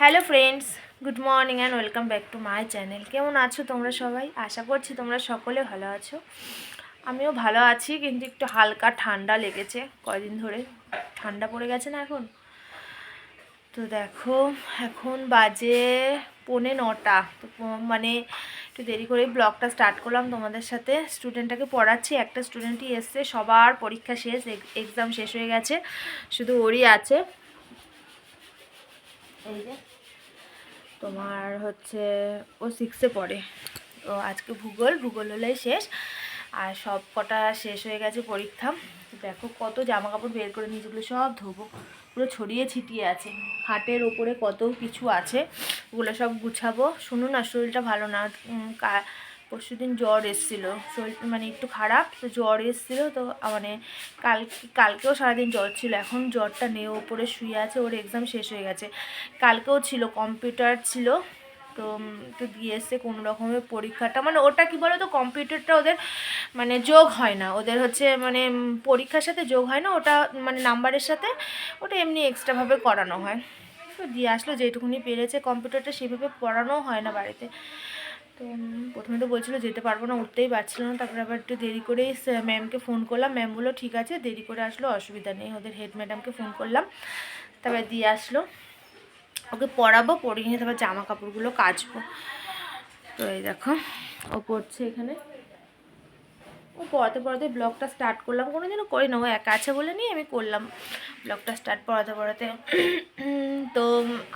Hello friends, good morning and welcome back to my channel কেমন আছো তোমরা সবাই? আশা করছি তোমরা সকলে ভালো আছো। আমিও ভালো আছি, কিন্তু একটু হালকা ঠান্ডা লেগেছে কয়দিন ধরে। ঠান্ডা পড়ে গেছে না এখন? তো দেখো, এখন বাজে পৌনে নটা। তো মানে একটু দেরি করে ব্লগটা স্টার্ট করলাম তোমাদের সাথে। স্টুডেন্টটাকে পড়াচ্ছি, একটা স্টুডেন্টই এসছে, সবার পরীক্ষা শেষ এক্সাম শেষ হয়ে গেছে। শুধু ওরই আছে। এই যে। তোমার হচ্ছে ও সিক্সে পড়ে। ও আজকে ভূগোল ভূগোল হলেই শেষ। আর সব কটা শেষ হয়ে গেছে পরীক্ষা। দেখো কত জামা কাপড় বের করে নিয়ে যেগুলো সব ধোবো। পুরো ছড়িয়ে ছিটিয়ে আছে। খাটের ওপরে কত কিছু আছে, ওগুলো সব গুছাবো। শুনুন না, শরীরটা ভালো না। পরশু দিন জ্বর এসেছিল। শরীর মানে একটু খারাপ, তো জ্বর এসেছিল, তো মানে কাল কালকেও সারাদিন জ্বর ছিল। এখন জ্বরটা নেই, ওপরে শুয়ে আছে, ওর এক্সাম শেষ হয়ে গেছে। কালকেও ছিল কম্পিউটার ছিল, তো তো দিয়ে এসছে কোনো রকমের পরীক্ষাটা। মানে ওটা কি বলো তো কম্পিউটারটা ওদের মানে যোগ হয় না। ওদের হচ্ছে মানে পরীক্ষার সাথে যোগ হয় না, ওটা মানে নাম্বারের সাথে, ওটা এমনি এক্সট্রাভাবে করানো হয়। তো দিয়ে আসলো, যেটুকুনি পেরেছে কম্পিউটারটা সেভাবে পড়ানো হয় না বাড়িতে। তো প্রথমে তো বলছিল যেতে পারব না, উঠতেই পারছিল না। তারপরে আবার একটু দেরি করেই ম্যামকে ফোন করলাম। ম্যাম বলল, ঠিক আছে, দেরি করে আসলো, অসুবিধা নেই। ওদের হেড ম্যাডামকে ফোন করলাম। তারপরে দিয়ে আসলো। ওকে পরাবো নিয়ে তারপর জামা কাপড়গুলো কাচবো। তো এই দেখো, ও পড়ছে এখানে। ও পড়াতে পড়াতে ব্লগটা স্টার্ট করলাম কোনো দিনও করি না ও একা আছে বলে নিয়ে আমি করলাম ব্লগটা স্টার্ট পড়াতে পড়াতে। তো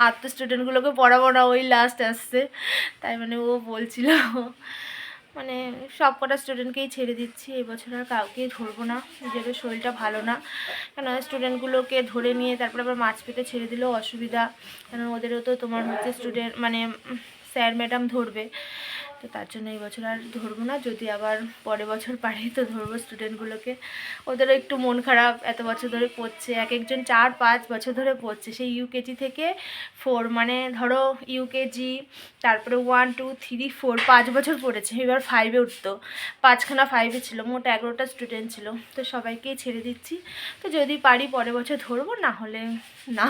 আর তো স্টুডেন্টগুলোকে পড়াবো না, ওই লাস্ট আসছে। তাই মানে ও বলছিল মানে সব কটা স্টুডেন্টকেই ছেড়ে দিচ্ছি, এবছর আর কাউকেই ধরবো না, নিজেদের শরীরটা ভালো না। কেন স্টুডেন্টগুলোকে ধরে নিয়ে তারপরে আবার মাছ পেতে ছেড়ে দিলেও অসুবিধা। কেন ওদেরও তো তোমার হচ্ছে স্টুডেন্ট মানে স্যার ম্যাডাম ধরবে। তো তার জন্য এই বছর আর ধরবো না। যদি আবার পরের বছর পারি, তো ধরবো স্টুডেন্টগুলোকে ওদেরও একটু মন খারাপ, এত বছর ধরে পড়ছে, এক একজন চার, পাঁচ বছর ধরে পড়ছে। সেই ইউকেজি থেকে ফোর মানে ধরো ইউকেজি তারপরে ওয়ান টু থ্রি ফোর পাঁচ বছর পড়েছে। এবার ফাইভে উঠতো। পাঁচখানা ফাইভে ছিল, মোট এগারোটা স্টুডেন্ট ছিল। তো সবাইকেই ছেড়ে দিচ্ছি। তো যদি পারি পরের বছর ধরবো, না হলে না।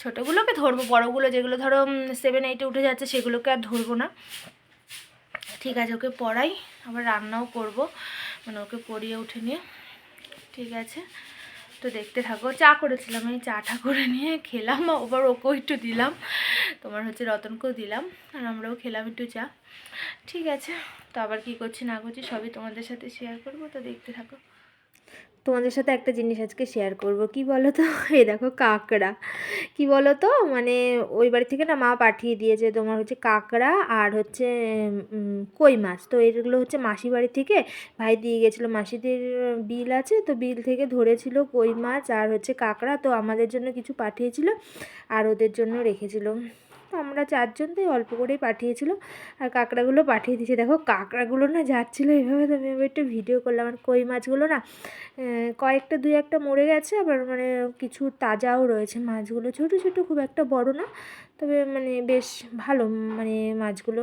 ছোটোগুলোকে ধরবো, বড়োগুলো যেগুলো ধরো সেভেন এইটে উঠে যাচ্ছে, সেগুলোকে আর ধরবো না। ঠিক আছে, ওকে পড়াই, আবার রান্নাও করব। মানে ওকে পড়িয়ে উঠে নিয়ে। ঠিক আছে, তো দেখতে থাকো। চা করেছিলাম, এই চাটা করে নিয়ে খেলাম ওবার ওকেও একটু দিলাম। তোমার হচ্ছে রতনকেও দিলাম, আর আমরাও খেলাম একটু চা। ঠিক আছে, তো আবার কী করছি না করছি সবই তোমাদের সাথে শেয়ার করব, তো দেখতে থাকো। তোমাদের সাথে একটা জিনিস আজকে শেয়ার করব। কি বলো তো এই দেখো কাঁকড়া। কি বলো তো মানে ওই বাড়ি থেকে না মা পাঠিয়ে দিয়েছে তোমার হচ্ছে কাঁকড়া আর হচ্ছে কই মাছ। তো এগুলো হচ্ছে মাসি বাড়ি থেকে ভাই দিয়ে গেছিল। মাসিদের বিল আছে তো বিল থেকে ধরেছিল কই মাছ আর হচ্ছে কাঁকড়া। তো আমাদের জন্য কিছু পাঠিয়েছিল আর ওদের জন্য রেখেছিল। তো আমরা চারজন তো অল্প করেই পাঠিয়েছিল আর কাঁকড়াগুলো পাঠিয়ে দিয়েছে। দেখো, কাঁকড়াগুলো না যাচ্ছিল এভাবে, তো আমি একটু ভিডিও করলাম। আর কই মাছগুলো না কয়েকটা, দুই একটা মরে গেছে। আবার মানে কিছু তাজাও রয়েছে। মাছগুলো ছোট ছোট, খুব একটা বড় না। তবে মানে বেশ ভালো মানে মাছগুলো।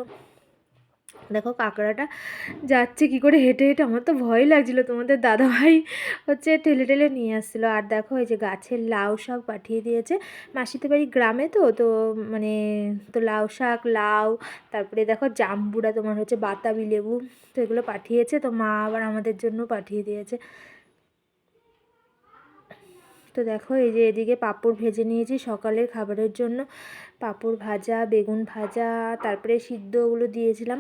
দেখো কাঁকড়াটা যাচ্ছে কি করে হেঁটে হেঁটে, আমার তো ভয় লাগছিল। তোমাদের দাদাভাই হচ্ছে ঠেলে ঠেলে নিয়ে আসছিল। আর দেখো এই যে গাছের লাউ শাক পাঠিয়ে দিয়েছে। মাসিতে বাড়ি গ্রামে তো তো মানে তো লাউ শাক, লাউ, তারপরে দেখো জাম্বুরা তোমার হচ্ছে বাতাবি লেবু, তো এগুলো পাঠিয়েছে। তো মা আবার আমাদের জন্য পাঠিয়ে দিয়েছে। তো দেখো এই যে এদিকে পাঁপড় ভেজে নিয়েছি সকালের খাবারের জন্য। পাঁপড় ভাজা, বেগুন ভাজা, তারপরে সিদ্ধ ওগুলো দিয়েছিলাম।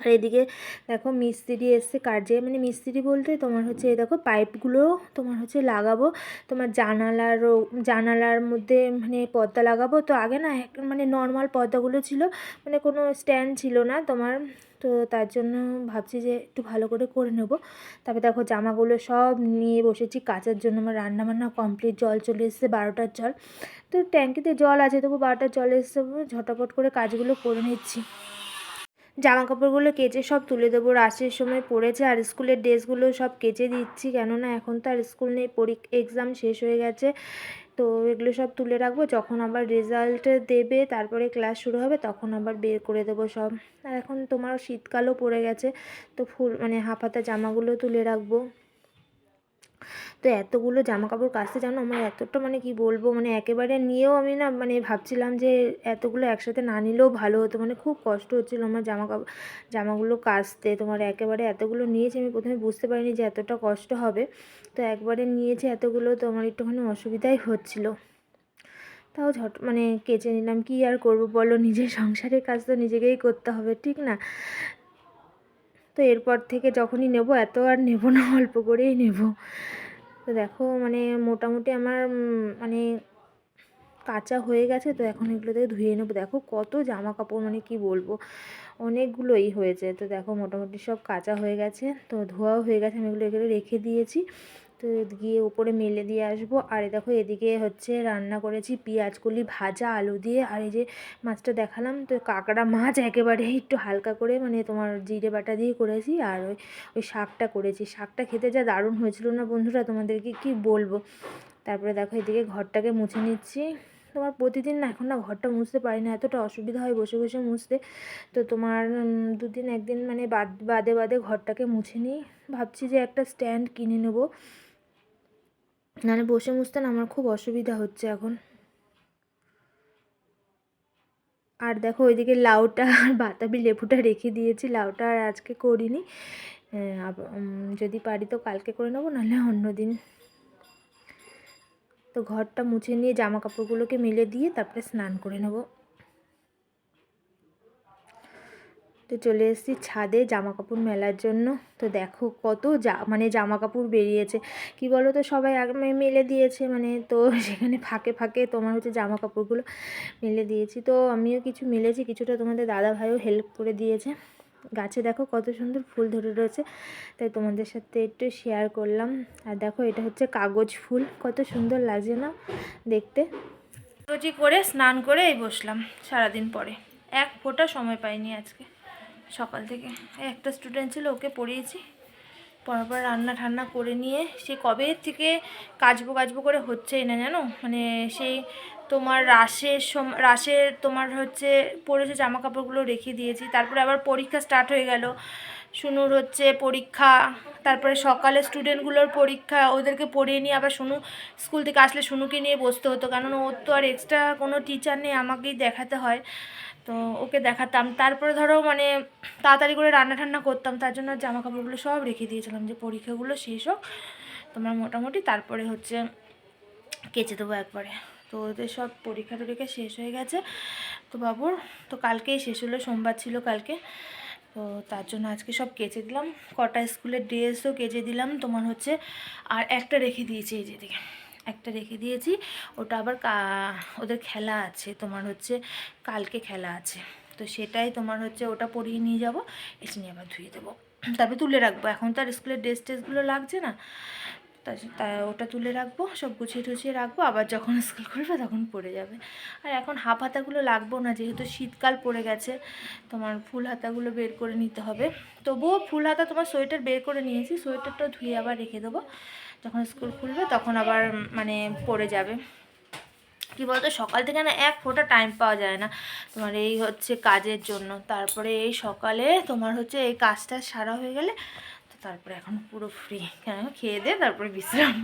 আর এদিকে দেখো মিস্ত্রি এসছে কাজে মানে মিস্ত্রি বলতে তোমার হচ্ছে এই দেখো পাইপগুলো তোমার হচ্ছে লাগাবো। তোমার জানালারও জানালার মধ্যে মানে পর্দা লাগাবো। তো আগে না মানে নর্মাল পর্দাগুলো ছিল মানে কোনো স্ট্যান্ড ছিল না তোমার। তো তার জন্য ভাবছি যে একটু ভালো করে করে নেব। তারপরে দেখো জামাগুলো সব নিয়ে বসেছি, কাচার জন্য আমার রান্না বান্না কমপ্লিট জল চলে এসেছে বারোটার জল। তো ট্যাঙ্কিতে জল আছে, তবু বারোটার জল এসছে, ঝটাপট করে কাজগুলো করে নিচ্ছি। জামা কাপড়গুলো কেচে সব তুলে দেবো। রাশের সময় পড়েছে আর স্কুলের ড্রেসগুলো সব কেচে দিচ্ছি কেননা এখন তো আর স্কুল নেই পরীক্ষা এক্সাম শেষ হয়ে গেছে। তো এগুলো সব তুলে রাখব, যখন আবার রেজাল্ট দেবে, তারপরে ক্লাস শুরু হবে, তখন আবার বের করে দেবো সব। আর এখন তোমার শীতকালও পড়ে গেছে, তো ফুল মানে হাফ হাতা জামাগুলো তুলে রাখব। তো এতগুলো জামা কাপড় কাচতে জানো আমার এতটা মানে কি বলব মানে একেবারে নিয়েও আমি না মানে ভাবছিলাম যে এতগুলো একসাথে না নিলেও ভালো হতো। মানে খুব কষ্ট হচ্ছিল আমার জামা কাপড় জামাগুলো কাচতে। তোমার একেবারে এতগুলো নিয়েছি আমি প্রথমে বুঝতে পারিনি যে এতটা কষ্ট হবে। তো একবারে নিয়েছি এতগুলো, তো আমার একটুখানি অসুবিধাই হচ্ছিল। তাও ঝট মানে কেচে নিলাম। কি আর করব বলো? নিজের সংসারের কাজ তো নিজেকেই করতে হবে, ঠিক না? তো এরপর থেকে যখনই নেব, এত আর নেব না, অল্প করেই নেব। তো দেখো মানে মোটামুটি আমার মানে কাঁচা হয়ে গেছে, তো এখন এগুলোতে ধুয়ে নেব। দেখো কত জামা কাপড় মানে কি বলব, অনেকগুলোই হয়েছে। তো দেখো মোটামুটি সব কাঁচা হয়ে গেছে, তো ধোয়াও হয়ে গেছে, আমি এগুলো এগুলো রেখে দিয়েছি। তো গিয়ে উপরে মেলে দিয়ে আসব। আর দেখো, এদিকে হচ্ছে রান্না করেছি পেঁয়াজ কলি ভাজা, আলু দিয়ে। আর এই যে মাছটা দেখালাম, তো কাঁকড়া মাছ একেবারে একটু হালকা করে মানে তোমার জিরে বাটা দিয়ে করেছি আর ওই ওই শাকটা করেছি। শাকটা খেতে যা দারুণ হয়েছিল না বন্ধুরা, তোমাদেরকে কি বলব? তারপরে দেখো, এদিকে ঘরটাকে মুছে নিচ্ছি। তোমার প্রতিদিন না এখন না ঘরটা মুছতে পারি না, এতটা অসুবিধা হয় বসে বসে মুছতে। তো তোমার দুদিন একদিন মানে বাদ, বাদে বাদে ঘরটাকে মুছে নিই। ভাবছি যে একটা স্ট্যান্ড কিনে নেব। নাহলে বসে মুছতে আমার খুব অসুবিধা হচ্ছে এখন। আর দেখো ওইদিকে লাউটা আর বাতাবি লেবুটা রেখে দিয়েছি, লাউটা আর আজকে করিনি। যদি পারি তো কালকে করে নেব, নাহলে অন্য দিন। তো ঘরটা মুছে নিয়ে জামা কাপড়গুলোকে মিলে দিয়ে তারপরে স্নান করে নেব। তো চলে এসেছি ছাদে জামা কাপড় মেলার জন্য। তো দেখো কত যা মানে জামা কাপড় বেরিয়েছে। কি বলো তো সবাই মেলে দিয়েছে মানে তো সেখানে ফাঁকে ফাঁকে তোমার হচ্ছে জামা কাপড়গুলো মেলে দিয়েছি। তো আমিও কিছু মেলেছি, কিছুটা তোমাদের দাদা ভাইও হেল্প করে দিয়েছে। গাছে দেখো কত সুন্দর ফুল ধরে রয়েছে, তাই তোমাদের সাথে একটু শেয়ার করলাম। আর দেখো এটা হচ্ছে কাগজ ফুল, কত সুন্দর লাগছে না দেখতে। করে স্নান করে এই বসলাম সারাদিন পরে। এক ফোঁটা সময় পাইনি আজকে। সকাল থেকে। একটা স্টুডেন্ট ছিল, ওকে পড়িয়েছি। পড়ার পর রান্না ঠান্না করে নিয়ে, সে কবে থেকে কাজবো কাজবো করে হচ্ছেই না জানো? মানে সেই তোমার রাশের সম, রাশের তোমার হচ্ছে পড়েছে জামা কাপড়গুলো রেখে দিয়েছি। তারপরে আবার পরীক্ষা স্টার্ট হয়ে গেল। শুনুর হচ্ছে পরীক্ষা, তারপরে সকালে স্টুডেন্টগুলোর পরীক্ষা, ওদেরকে পড়িয়ে নিয়ে আবার শুনু স্কুল থেকে আসলে শুনুকে নিয়ে বসতে হতো। কারণ ওর তো আর এক্সট্রা কোনো টিচার নেই, আমাকেই দেখাতে হয়। তো ওকে দেখাতাম। তারপরে ধরো মানে তাড়াতাড়ি করে রান্না ঠান্না করতাম, তার জন্য জামা কাপড়গুলো সব রেখে দিয়েছিলাম যে পরীক্ষাগুলো শেষ হোক। তোমার মোটামুটি তারপরে হচ্ছে কেচে দেবো একবারে। তো ওদের সব পরীক্ষা টরীক্ষা শেষ হয়ে গেছে। তো বাবুর তো কালকেই শেষ হলো, সোমবার ছিল কালকে। তো তার জন্য আজকে সব কেচে দিলাম। কটা স্কুলের ড্রেসও কেচে দিলাম। তোমার হচ্ছে আর একটা রেখে দিয়েছি এই যেদিকে একটা রেখে দিয়েছি। ওটা আবার ওদের খেলা আছে, তোমার হচ্ছে কালকে খেলা আছে। তো সেটাই তোমার হচ্ছে ওটা পরিয়ে নিয়ে যাব, এসে নিয়ে আবার ধুয়ে দেবো। তারপরে তুলে রাখব। এখন তো আর স্কুলের ড্রেস টেসগুলো লাগছে না। তা ওটা তুলে রাখব, সব গুছিয়ে টুছিয়ে রাখব। আবার যখন স্কুল করবে তখন পড়ে যাবে। আর এখন হাফ হাতাগুলো লাগবো না, যেহেতু শীতকাল পড়ে গেছে, তোমার ফুল হাতাগুলো বের করে নিতে হবে। তবুও ফুল হাতা তোমার সোয়েটার বের করে নিয়েছি সোয়েটারটা ধুয়ে আবার রেখে দেবো। যখন স্কুল খুলবে তখন আবার মানে পড়ে যাবে। কী বলতো, সকাল থেকে না এক ফোঁটা টাইম পাওয়া যায় না। তোমার এই হচ্ছে কাজের জন্য। তারপরে এই সকালে তোমার হচ্ছে এই কাজটা সারা হয়ে গেলে তো তারপরে এখন পুরো ফ্রি কেন? খেয়ে দে তারপরে বিশ্রাম।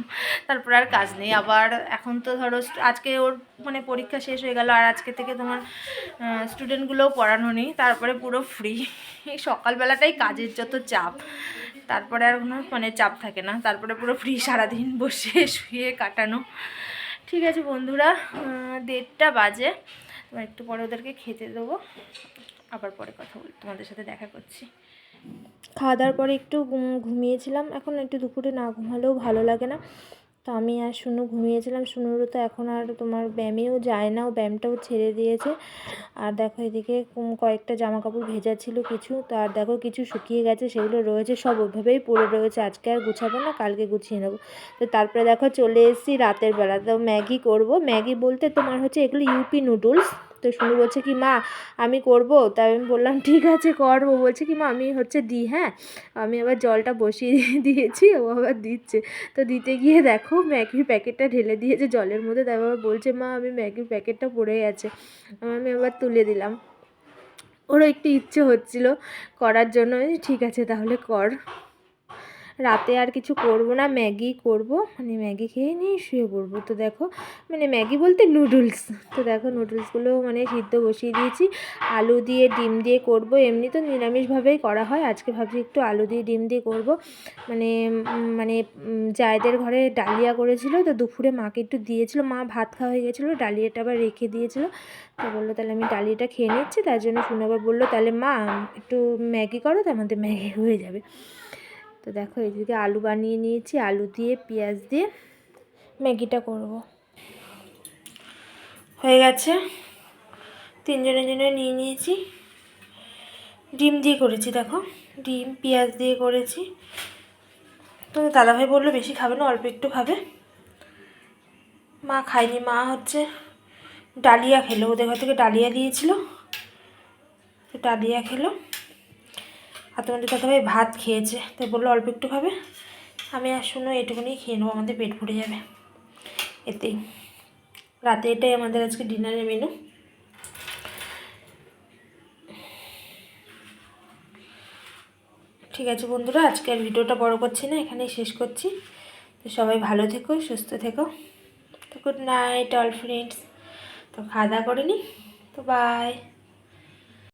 তারপরে আর কাজ নেই। আবার এখন তো ধরো, আজকে ওর মানে পরীক্ষা শেষ হয়ে গেল আর আজকে থেকে তোমার স্টুডেন্টগুলোও পড়ানো নেই। তারপরে পুরো ফ্রি এই সকালবেলাটাই কাজের যত চাপ। তারপরে আর কোনো মানে চাপ থাকে না। তারপরে পুরো ফ্রি সারাদিন বসে শুয়ে কাটানো। ঠিক আছে বন্ধুরা দেড়টা বাজে। তোমার একটু পরে ওদেরকে খেতে দেবো। আবার পরে কথা বল তোমাদের সাথে দেখা করছি। খাওয়া দাওয়ার পরে একটু ঘুমিয়েছিলাম। এখন একটু দুপুরে না ঘুমালেও ভালো লাগে না। তো আমি আর শুনু ঘুমিয়েছিলাম। শুনুরও তো এখন আর তোমার ব্যায়ামেও যায় না, ও ব্যায়ামটাও ছেড়ে দিয়েছে। আর দেখো এদিকে কয়েকটা জামা কাপড় ভেজা ছিল কিছু, তো আর দেখো কিছু শুকিয়ে গেছে, সেগুলো রয়েছে, সব ওইভাবেই পড়ে রয়েছে। আজকে আর গুছাবো না, কালকে গুছিয়ে নেব। তো তারপরে দেখো চলে এসেছি রাতের বেলা। তো ম্যাগি করব। ম্যাগি বলতে তোমার হচ্ছে এগুলো ইউপি নুডলস। তো শুনু বলছে কি, মা, আমি করব? তাই আমি বললাম, ঠিক আছে করব বলছে কি, মা, আমি হচ্ছে দিই হ্যাঁ? আমি আবার জলটা বসিয়ে দিয়েছি, ও আবার দিচ্ছে। তো দিতে গিয়ে দেখো, ম্যাগির প্যাকেটটা ঢেলে দিয়েছে জলের মধ্যে। তাই আবার বলছে, মা, আমি ম্যাগির প্যাকেটটা পড়ে গেছে। আমি আবার তুলে দিলাম। ওরও একটু ইচ্ছে হচ্ছিল করার জন্য। ঠিক আছে, তাহলে কর। রাতে আর কিছু করব না, ম্যাগি করব। মানে ম্যাগি খেয়ে নিয়ে শুয়ে পড়ব। তো দেখো মানে ম্যাগি বলতে নুডলস তো দেখো নুডলসগুলো মানে সিদ্ধ বসিয়ে দিয়েছি। আলু দিয়ে ডিম দিয়ে করব। এমনি তো নিরামিষভাবেই করা হয়। আজকে ভাবছি একটু আলু দিয়ে ডিম দিয়ে করব। মানে মানে জায়েদের ঘরে ডালিয়া করেছিল। তো দুপুরে মাকে একটু দিয়েছিল। মা ভাত খাওয়া হয়ে গেছিল। ডালিয়াটা আবার রেখে দিয়েছিল। তো বলল, তাহলে আমি ডালিয়াটা খেয়ে নিচ্ছি। তার জন্য শুনে আবার বলল, তাহলে মা, একটু ম্যাগি করো তো আমাদের ম্যাগি হয়ে যাবে। তো দেখো, এদিকে আলু বানিয়ে নিয়েছি। আলু দিয়ে পেঁয়াজ দিয়ে ম্যাগিটা করব। হয়ে গেছে। তিনজনের জন্য নিয়ে নিয়েছি। ডিম দিয়ে করেছি, দেখো। ডিম, পেঁয়াজ দিয়ে করেছি। তো দাদাভাই বলল বেশি খাবে না, অল্প একটু খাবে। মা খায়নি, মা হচ্ছে ডালিয়া খেলো। ওদের ঘর থেকে ডালিয়া দিয়েছিল। ডালিয়া খেলো। আর তোমাদের দাদাভাই ভাত খেয়েছে, তাই বলল অল্প একটু খাবে। আমি আর শুনো এটুকুনি খেয়ে নেব, আমাদের পেট ভরে যাবে। এতেই। রাতে এটাই আমাদের আজকে ডিনারের মেনু। ঠিক আছে বন্ধুরা, আজকে আর ভিডিওটা বড় করছি না, এখানেই শেষ করছি। তো সবাই ভালো থেকো, সুস্থ থেকো। তো গুড নাইট অল ফ্রেন্ডস তো খাওয়া দাওয়া করে নি। তো বাই